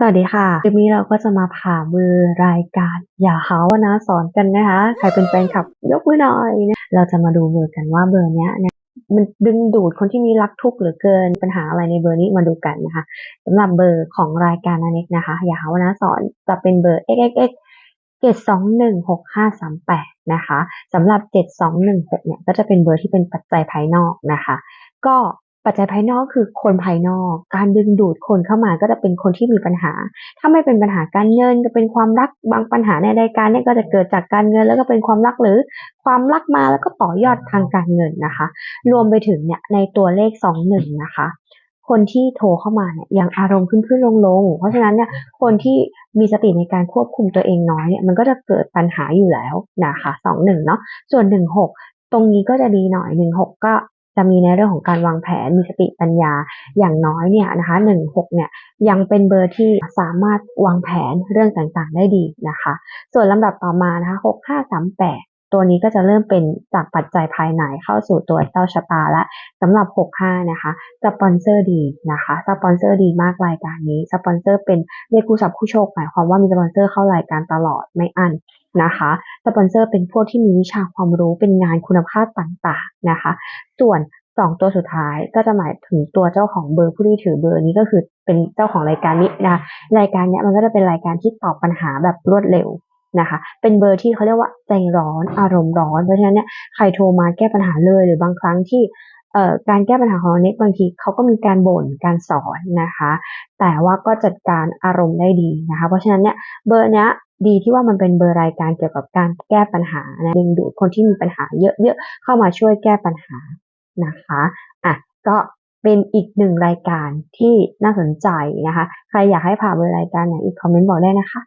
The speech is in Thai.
สวัสดีค่ะคลิปนี้เราก็จะมาผ่ามือรายการอย่าหาว่านะสอนกันนะคะ ใครเป็นแฟนคลับยกมือหน่อยนะเราจะมาดูเบอร์กันว่าเบอร์เนี้ยเนี่ยมันดึงดูดคนที่มีรักทุกข์หลือเกินปัญหาอะไรในเบอร์นี้มาดูกันนะคะสำหรับเบอร์ของรายการนันเนกนะคะ อย่าหาว่านะสอนจะเป็นเบอร์ xxx 7216538นะคะสำหรับ 7216เนี่ยก็จะเป็นเบอร์ที่เป็นปัจจัยภายนอกนะคะ ก็ ปัจจัยภายนอกคือคนภายนอก การดึงดูดคนเข้ามาก็จะเป็นคนที่มีปัญหา ถ้าไม่เป็นปัญหาการเงินจะเป็นความรักบางปัญหาในรายการเนี่ยก็จะเกิดจากการเงินแล้วก็เป็นความรักหรือความรักมาแล้วก็ต่อยอดทางการเงินนะคะ รวมไปถึงเนี่ยในตัวเลขสองหนึ่งนะคะคนที่โทรเข้ามาเนี่ยยังอารมณ์ขึ้นขึ้นลงลงเพราะฉะนั้นเนี่ยคนที่มีสติในการควบคุมตัวเองน้อยเนี่ยมันก็จะเกิดปัญหาอยู่แล้วนะคะสองหนึ่งเนาะส่วนหนึ่งหกตรงนี้ก็จะดีหน่อยหนึ่งหกก็ จะมีในเรื่องของการวางแผนมีสติปัญญาอย่างน้อยเนี่ยนะคะหนึ่งหกเนี่ยยังเป็นเบอร์ที่สามารถวางแผนเรื่องต่างๆได้ดีนะคะ ส่วนลำดับต่อมานะคะหกห้าสามแปดตัวนี้ก็จะเริ่มเป็นจากปัจจัยภายในเข้าสู่ตัวเจ้าชะตาและสำหรับ 65 นะคะสปอนเซอร์ดีนะคะสปอนเซอร์ดีมากรายการนี้สปอนเซอร์เป็นเรียกคู่สับคู่โชคหมายความว่ามีสปอนเซอร์เข้ารายการตลอดไม่อั้น นะคะสปอนเซอร์เป็นพวกที่มีวิชาความรู้เป็นงานคุณภาพต่างๆนะคะ ส่วนสองตัวสุดท้ายก็จะหมายถึงตัวเจ้าของเบอร์ผู้ที่ถือเบอร์นี้ก็คือเป็นเจ้าของรายการนี้นะคะรายการนี้มันก็จะเป็นรายการที่ตอบปัญหาแบบรวดเร็วนะคะ เป็นเบอร์ที่เขาเรียกว่าใจร้อนอารมณ์ร้อนเพราะฉะนั้นเนี่ยใครโทรมาแก้ปัญหาเลยหรือบางครั้งที่การแก้ปัญหาของเราเนี่บางทีเขาก็มีการบ่นการสอนนะคะ แต่ว่าก็จัดการอารมณ์ได้ดีนะคะ เพราะฉะนั้นเนี่ยเบอร์เนี้ย ดีที่ว่ามันเป็นเบอร์รายการเกี่ยวกับการแก้ปัญหานะดึงดูดคนที่มีปัญหาเยอะๆเข้ามาช่วยแก้ปัญหานะคะอะก็เป็นอีกหนึ่งรายการที่น่าสนใจนะคะ ใครอยากให้ผ่าเบอร์รายการไหนอีกคอมเมนต์บอกได้นะคะ